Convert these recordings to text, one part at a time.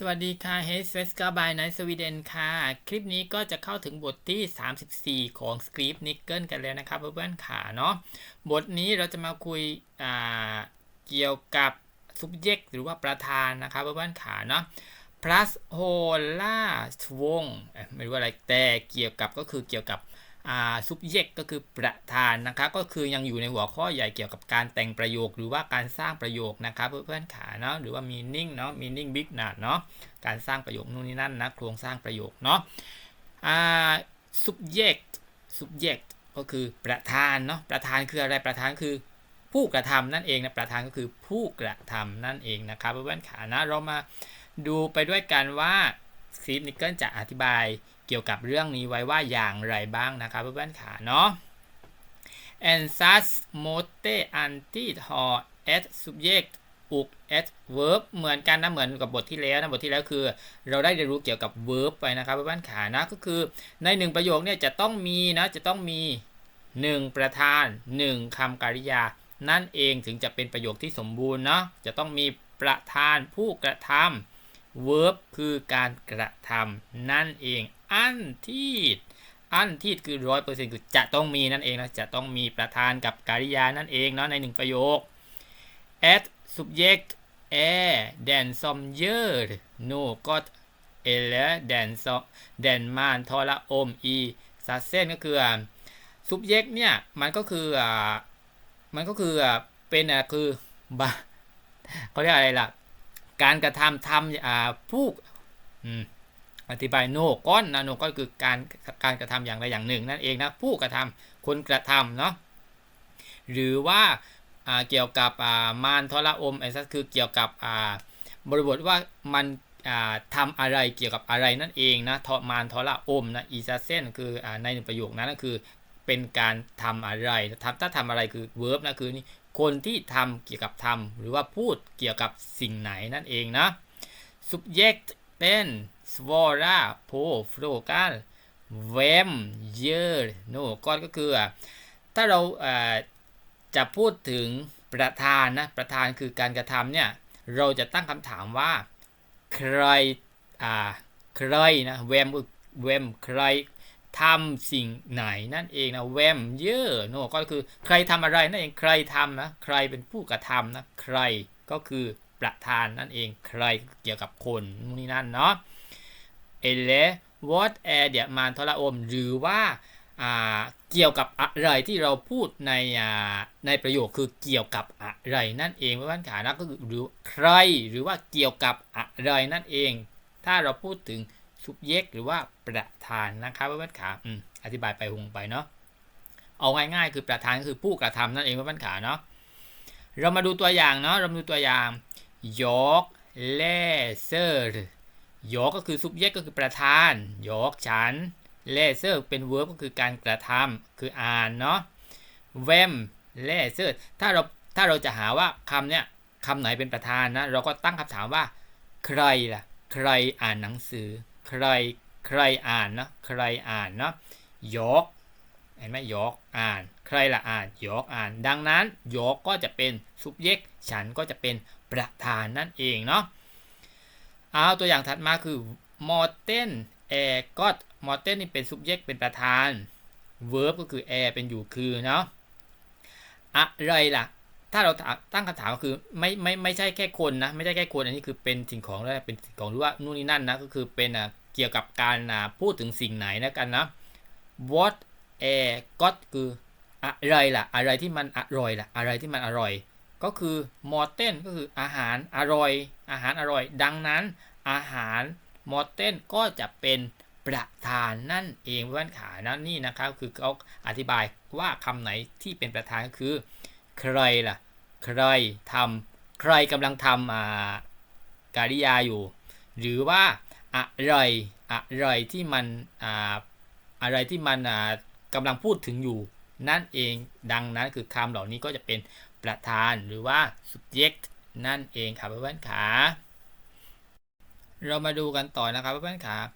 สวัสดีค่ะ h e s v e s k a by Night Sweden ค่ะ คลิปนี้ก็จะเข้าถึงบทที่ 34 ของ Script Nickel กันแล้วนะครับเพื่อนๆขาเนาะ บทนี้เราจะมาคุยเกี่ยวกับ subject หรือว่าประธานนะครับเพื่อนๆขาเนาะ plus h o l a วงไม่รู้อะไรแต่เกี่ยวกับก็คือเกี่ยวกับ อ่า subject ก็คือประธานนะครับก็คือยังอยู่ในหัวข้อใหญ่เกี่ยวกับการแต่งประโยค หรือว่าการสร้างประโยคนะครับเพื่อนๆขาเนาะหรือว่า meaning เนาะ meaning big นาเนาะการสร้างประโยคนู่นนี่นั่นนะโครงสร้างประโยคเนาะ subject subject ก็คือประธานเนาะประธานคืออะไรประธานคือผู้กระทำนั่นเองนะประธานก็คือผู้กระทำนั่นเองนะครับเพื่อนๆขานะเรามาดูไปด้วยกันว่าซีฟนิกเกิลจะอธิบาย เกี่ยวกับเรื่องนี้ไว้ว่าอย่างไรบ้างนะครับเพื่อนๆขาเนาะ and thus mote anti ho at subject อุก at verb เหมือนกันนะเหมือนกับบทที่แล้วนะบทที่แล้วคือ เราได้เรียนรู้เกี่ยวกับ verb ไปนะครับเพื่อนๆขานะก็คือในหนึ่งประโยคเนี่ยจะต้องมีนะจะต้องมี 1 ประธาน 1คำกริยา นั่นเองถึงจะเป็นประโยคที่สมบูรณ์เนาะจะต้องมีประธานผู้กระทำ verb คือการกระทำนั่นเอง อันที่อันที่คือร้อยเปอร์เซ็นต์คือจะต้องมีนั่นเองนะจะต้องมีประธานกับกริยานั่นเองเนาะในหนึ่งประโยค at subject är den som gör något eller den som den man talar om i satsen ก็คือ subject เนี่ย มันก็คืออ่ามันก็คืออ่าเป็นอะคือเขาเรียกอะไรล่ะ การกระทำทำอ่าผู้ อธิบายโนก้อนนะโนก็คือการการกระทำอย่างใดอย่างหนึ่ง นั่นเองนะผู้กระทำคนกระทำเนาะหรือว่าเกี่ยวกับมารทรอมไอ้นั่นคือเกี่ยวกับบริบทว่ามันทำอะไรเกี่ยวกับอะไรนั่นเองนะทมารทรอมนะอีซาเซนคือในหนึ่งประโยคนั้นก็คือเป็นการทำอะไรทำถ้าทำอะไรคือ verb นะคือนี่คนที่ทำเกี่ยวกับทำหรือว่าพูดเกี่ยวกับสิ่งไหนนั่นเองนะ subject เป็น svara på frågan vem gör något ก็คือ ถ้าเราจะพูดถึงประธานนะ ประธานคือการกระทำเนี่ย เราจะตั้งคำถามว่า ใครอ่าใครนะเวมเวมใครทำสิ่งไหนนั่นเองนะเวมเยอะโนก็คือใครทำอะไรนั่นเองใครทำนะใครเป็นผู้กระทำนะใครก็คือประธานนั่นเองใครเกี่ยวกับคนนู่นนี่นั่นเนาะ เอเลวอตแอร์เดียมานทรอม หรือว่าเกี่ยวกับอะไรที่เราพูดในในประโยคคือเกี่ยวกับอะไรนั่นเองเพื่อนขานะก็คือหรือใครหรือว่าเกี่ยวกับอะไรนั่นเอง ถ้าเราพูดถึง subject หรือว่าประธานนะครับเพื่อนขาอธิบายไปหงไปเนาะเอาง่ายๆ คือประธานคือผู้กระทำนั่นเองเพื่อนขาเนาะเรามาดูตัวอย่างเนาะเรามาดูตัวอย่างยอกเลเซอร์ ยกก็คือ subject ก็คือประธาน ยกฉันเลเซอร์เป็น verb ก็คือการกระทำคืออ่านเนาะเวมเลเซอร์ถ้าเราถ้าเราจะหาว่าคำเนี้ยคำไหนเป็นประธานนะ เราก็ตั้งคำถามว่า ใครล่ะ ใครอ่านหนังสือ ใครใครอ่านเนาะใครอ่านเนาะยกเห็นไหมยกอ่าน ใครละอ่านยกอ่าน ดังนั้นยกก็จะเป็น subject ฉันก็จะเป็นประธานนั่นเองเนาะ อาตัวอย่างถัดมาคือ m o r t e n แอร์ก็มอเตอร์นี่เป็น subject เป็นประธาน verb ก็คือแอร์เป็นอยู่คือเนาะอะไรล่ะ ถ้าเราตั้งคำถามก็คือไม่ไม่ไม่ใช่แค่คนนะ ไม่ใช่แค่คน อันนี้คือเป็นสิ่งของแล้วเป็นสิ่งของหรือว่านู่นนี่นั่นนะ ก็คือเป็นเกี่ยวกับการพูดถึงสิ่งไหนนะกันนะ what air got คืออะไรล่ะ อะไรที่มันอร่อยล่ะ อะไรที่มันอร่อย ก็คือ m o r t e n ก็คืออาหารอร่อย อาหารอร่อย ดังนั้น อาหารมอเตนก็จะเป็นประธานนั่นเองเพื่อนขานะนี่นะครับคือเขาอธิบายว่าคำไหนที่เป็นประธานก็คือ ใครล่ะ ใครทำใครกำลังทำอ่าการิยาอยู่ หรือว่าอะไรอะไรที่มันอ่าอะไรที่มันอ่ากำลังพูดถึงอยู่นั่นเองดังนั้นคือคำเหล่านี้ก็จะเป็น ประธานหรือว่า subject นั่นเองครับเพื่อนๆขาเรามาดูกันต่อนะครับเพื่อนๆครับ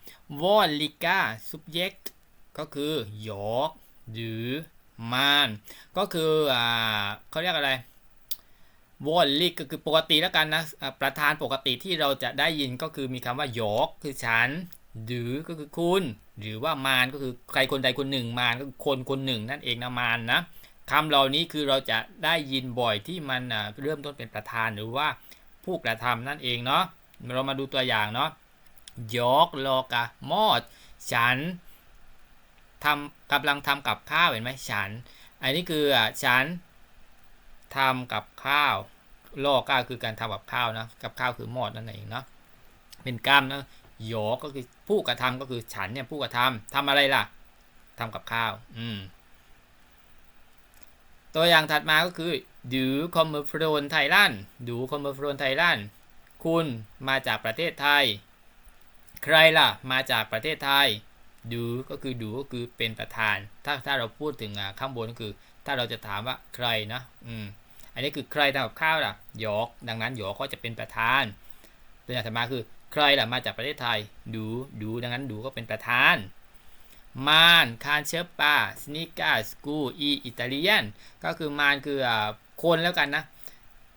วอลิกา subject ก็คือยอกหรือมานก็คืออ่าเขาเรียกอะไรวอลลิกก็คือปกติแล้วกันนะประธานปกติที่เราจะได้ยินก็คือมีคำว่าหยอกคือฉันหรือก็คือคุณ หรือว่ามารก็คือใครคนใดคนหนึ่งมารก็คือคนคนหนึ่งนั่นเองนะมารนะ คำเหล่านี้คือเราจะได้ยินบ่อยที่มันเริ่มต้นเป็นประธานหรือว่าผู้กระทำนั่นเองเนาะเรามาดูตัวอย่างเนาะยอกลอกะมอด ฉันทำกำลังทำกับข้าวเห็นไหมฉัน อันนี้คืออะฉันทำกับข้าวลอกก็คือการทำกับข้าวนะกับข้าวคือมอดนั่นเองเนาะเป็นกรรมนะหยอก็คือผู้กระทำก็คือฉันเนี่ยผู้กระทำทำอะไรล่ะทำกับข้าว อืม ตัวอย่างถัดมาก็คือดูคอมเมอร์ฟรนไทยลันดูคอมเมอร์ฟรนไทยลันคุณมาจากประเทศไทย ใครล่ะ มาจากประเทศไทย ดูก็คือดูก็คือเป็นประธาน ถ้าถ้าเราพูดถึงข้างบนก็คือ ถ้าเราจะถามว่าใครนะอืมอันนี้คือใครทำกับข้าวล่ะหยอก ดังนั้นหยอกก็จะเป็นประธาน ตัวอย่างถัดมาคือ ใครล่ะมาจากประเทศไทย ดูดูดังนั้นดูก็เป็นประธาน มานคานเชปปาสนิกาสกูอีอิตาเลียนก็คือมานคืออ่าคนแล้วกันนะ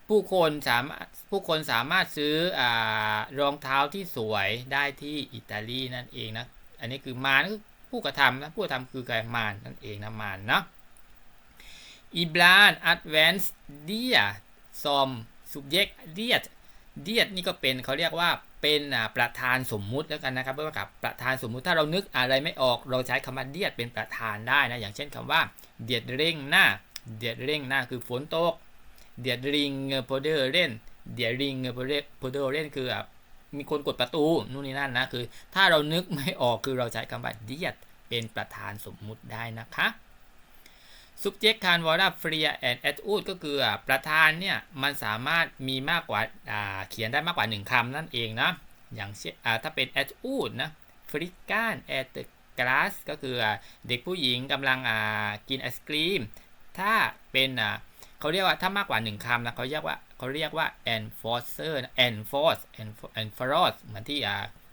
ผู้คนสามารถผู้คนสามารถซื้ออรองเท้าที่สวยได้ที่อิตาลีนั่นเองนะอันนี้คือมารคือผู้กระทำนะผู้กระทำคือการมารนั่นเองนะมารเนาะอีบลานอัดแวนซ์เดียซอม subject เดียดเดียดนี่ก็เป็นเขาเรียกว่า เป็นประธานสมมุติแล้วกันนะครับเพื่อกับประธานสมมุติถ้าเรานึกอะไรไม่ออกเราใช้คำว่าเดียดเป็นประธานได้นะอย่างเช่นคำว่าเดียดเร่งหน้า เดียดเร่งหน้าคือฝนตก เดียดริงเงโพเดอร์เล่นเดียดริงเงโพเดอร์โพเดอร์เล่นคือแบบมีคนกดประตูนู่นนี่นั่นนะคือ ถ้าเรานึกไม่ออกคือเราใช้คำว่าเดียดเป็นประธานสมมุติได้นะคะ subject can v a r a freer and a d u ก็คือประธานเนี่ย มันสามารถมีมากกว่าาเขียนได้มากกว่า 1คำนั่นเองนะ อย่างเช่นถ้าเป็น a d u นะฟริกัน at the glass ก็คือเด็กผู้หญิงกำลังกินไอศครีม ถ้าเป็นเขาเรียกว่าถ้ามากกว่า 1คำนะเขาเรียกว่าเขาเรียกว่า enforcer นะ enforce enforce เหมือนที่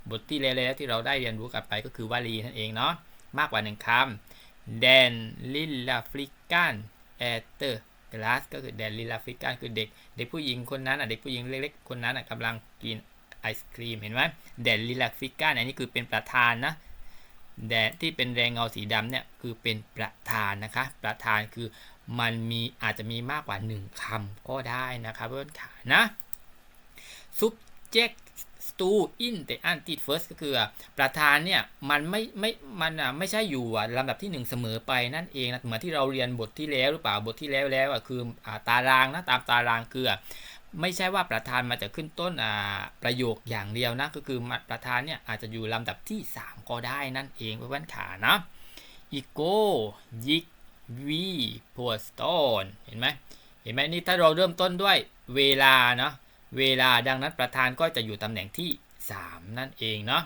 บทที่แล้วๆที่เราได้เรียนรู้กันไปก็คือวลีนั่นเองเนาะมากกว่า 1คำ แดนลิลาฟริกันแอเตอร์กลาสก็คือแดนลิลาฟริกันคือเด็ก เด็กผู้หญิงคนนั้นอะเด็กผู้หญิงเล็กๆคนนั้นอะกำลังกินไอศครีมเห็นไหมแดนลิลาฟริกันอันนี้คือเป็นประธานนะแดนที่เป็นแรงเงาสีดำเนี่ยคือเป็นประธานนะคะ ประธานคือมันมีอาจจะมีมากกว่า 1คำก็ได้นะครับเพื่อนขานะ subject stu in the anti first ก็คือประธานเนี่ยมันไม่ไม่มันอะไม่ใช่อยู่อะลำดับที่ 1 เสมอไปนั่นเองนะเหมือนที่เราเรียนบทที่แล้วหรือเปล่าบทที่แล้วแล้วอะคืออ่าตารางนะตามตารางคือไม่ใช่ว่าประธานมาจะขึ้นต้นอ่าประโยคอย่างเดียวนะก็คือประธานเนี่ยอาจจะอยู่ลำดับที่ 3 ก็ได้นั่นเองเพื่อนขานะอีโก้ยิกวีพวสโตนเห็นไหมเห็นไหมนี่ถ้าเราเริ่มต้นด้วยเวลาเนาะ เวลาดังนั้นประธานก็จะอยู่ตำแหน่งที่ 3 นั่นเองเนาะ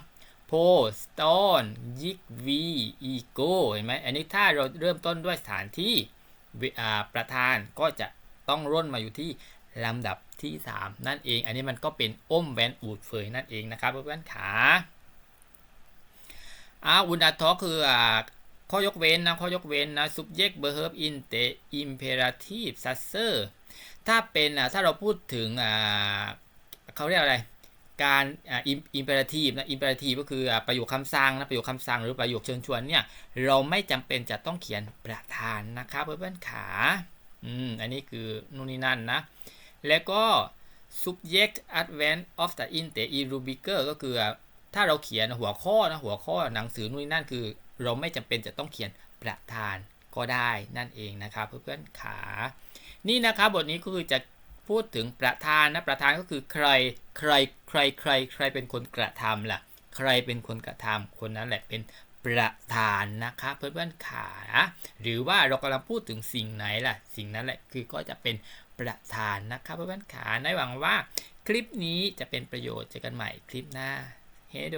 โพสตอนยิกวีอีโกเห็นไหมอันนี้ถ้าเราเริ่มต้นด้วยสถานที่ประธานก็จะต้องร่นมาอยู่ที่ลำดับที่ 3 นั่นเอง อันนี้มันก็เป็นอ้มแวนอูดเฟยนั่นเองนะครับเพื่อนๆขาอาอุนอัตทอคือข้อยกเว้นนะข้อยกเว้นนะ subject verb in the imperative successor ถ้าเป็นถ้าเราพูดถึงเขาเรียกอะไร การอิมเปอร์ทีฟนะอิมเปอร์ทีฟก็คือประโยคคำสั่งนะประโยคคำสั่งหรือประโยคเชิญชวนเนี่ยเราไม่จำเป็นจะต้องเขียนประธานนะครับเพื่อนๆขาอืมอันนี้คือนู่นนี่นั่นนะ แล้วก็ subject advance of the in the e rubricer ก็คือถ้าเราเขียนหัวข้อนะหัวข้อหนังสือนู่นนี่นั่นคือ เราไม่จำเป็นจะต้องเขียนประธานก็ได้นั่นเองนะครับเพื่อนๆขา นี่นะครับบทนี้ก็คือจะพูดถึงประธานนะประธานก็คือใครใครใครใครใครเป็นคนกระทำล่ะ ใครเป็นคนกระทำคนนั้นแหละเป็นประธานนะครับเพื่อนๆขาหรือว่าเรากำลังพูดถึงสิ่งไหนล่ะ สิ่งนั้นแหละคือก็จะเป็นประธานนะครับเพื่อนๆขาในหวังว่าคลิปนี้จะเป็นประโยชน์เจอกันใหม่คลิปหน้าเฮโด